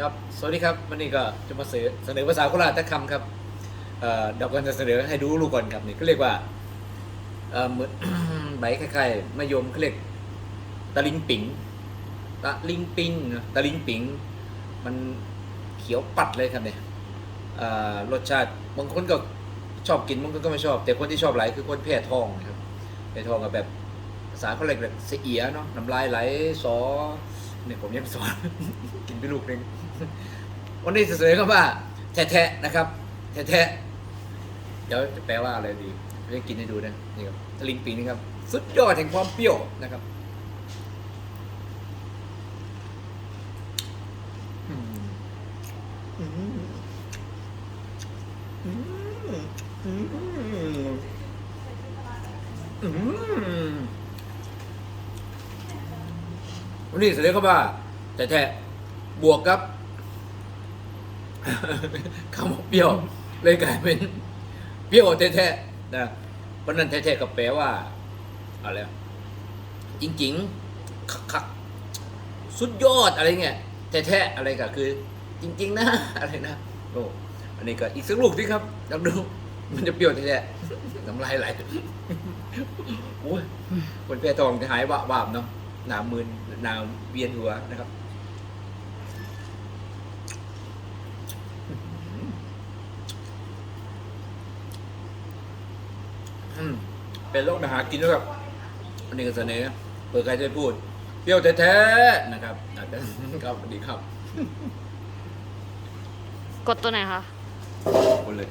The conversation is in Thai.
ครับ สวัสดีครับ วันนี้ก็จะมาเสนอเสนอภาษาโคราชคำครับเอ่อเดอกกันจะเสนอให้ดูรู้ก่อนครับนี่ก็เรียกว่าเอ่อเหมือนใบคล้ายๆมะยมเขาเรียกตะลิงปิงตะลิงปิงนะตะลิงปิงมันเขียวปัดเลยครับเนี่ยเอ่อรสชาติบางคนก็ชอบกินบางคนก็ไม่ชอบ แต่คนที่ชอบหลายคือคนแพ้ท้องนะครับแพ้ท้องกับแบบภาษาเขาเรียกแบบเสียเนาะน้ำลายไหลสอ เนี่ยผมยังสอน กินไปลูกหนึงวันนี้จะเสนอคำว่าแทะๆนะครับ แทะๆเดี๋ยวจะแปลว่าอะไรดีจะกินให้ดูนะนี่ครับลิงปิงนี่ครับ สุดยอดแห่งความเปรี้ยวนะครับอืมอืมอืมอืมอืม วันนี้เสนอคำว่าแทะๆบวกกับคำว่าเปรี้ยวเลยกลายเป็นเปรี้ยวแท้ๆนะเพราะนั้นแท้ๆก็แปลว่าอะไรจริงๆคักๆสุดยอดอะไรเงี้ยแท้ๆอะไรก็คือ จริง ๆ นะ อะไรนะโอ้อันนี้ก็อีกสักลูกสิครับลองดูมันจะเปรี้ยวแท้ๆน้ำลายไหลโอ้ยคนแพ้ทองจะหายว่าบาบเนาะ หนามืนหนาเวียนหัวนะครับอืมเป็นโรคอาหารกินแล้วแบบวันนี้ก็เสนอเปิดใครจะพูดเปรี้ยวแท้ๆนะครับอาจจะครับสวัสดีครับ กดตัวไหนคะคนเลย